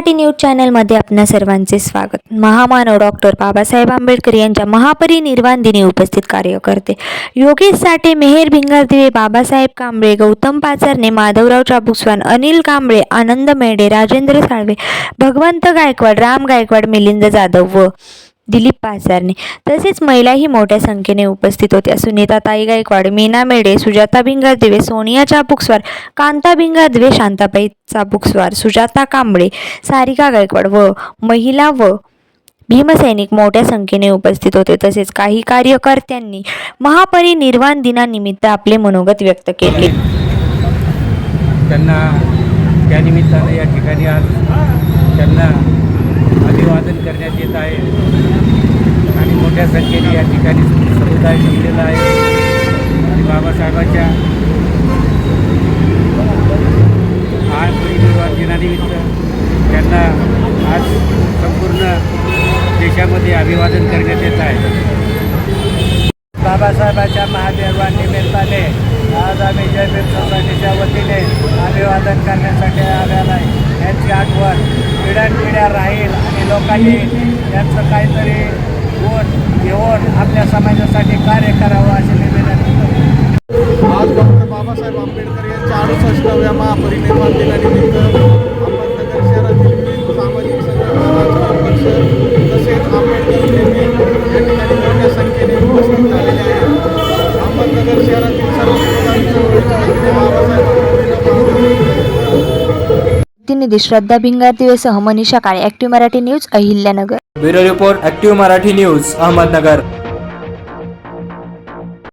Marathi news चॅनलमध्ये आपणा सर्वांचे स्वागत. महामानव डॉक्टर बाबासाहेब आंबेडकर यांच्या महापरिनिर्वाण दिनी उपस्थित कार्यकर्ते योगेश साठे मेहेर भिंगारदिवे बाबासाहेब कांबळे गौतम पाचारने माधवराव चाबुकस्वान अनिल कांबळे आनंद मेढे राजेंद्र साळवे भगवंत गायकवाड राम गायकवाड मिलिंद जाधव व दिलीप पाचारने तसेच महिलाही मोठ्या संख्येने उपस्थित होत्या सुनीता ताई गायकवाड मीना मेढे सुजाता भिंगारदिवे सोनिया चाबुकस्वार कांता भिंगारदिवे शांताबाई चाबुकस्वार सुजाता कांबळे सारिका गायकवाड व महिला व भीमसैनिक मोठ्या संख्येने उपस्थित होते. तसेच काही कार्यकर्त्यांनी महापरिनिर्वाण दिनानिमित्त आपले मनोगत व्यक्त केले. त्यांना त्यानिमित्तानं या ठिकाणी आज त्यांना अभिवादन करण्यात येत आहे. मोठ्या संख्येने या ठिकाणी समुदाय जमलेला आहे. आणि बाबासाहेबांच्या आज परिनिर्वाण दिनानिमित्त त्यांना आज संपूर्ण देशामध्ये अभिवादन करण्यात येत आहे. बाबासाहेबांच्या महादेवान निमित्ताने आज आम्ही जय सोसायटीच्या वतीने अभिवादन करण्यासाठी आलेला आहे. यांची आठवण पिढ्यानपिढ्या राहील आणि लोकांनी यांचं काहीतरी समाजासाठी कार्य करावं विनंती करतो आज डॉक्टर बाबासाहेब आंबेडकर यांच्या अडुसष्टाव्या महापरिनिर्वाण दिनानिमित्त अहमदनगर शहरातील विविध सामाजिक संघटना राजकीय पक्ष तसेच आंबेडकर प्रेमी या ठिकाणी मोठ्या संख्येने उपस्थित झालेले आहेत. अहमदनगर शहरातील सर्व प्रतिनिधी Shraddha भिंगारदिवेसह Manisha Kale active Marathi news Ahilyanagar. Bureau report active Marathi news Ahmednagar.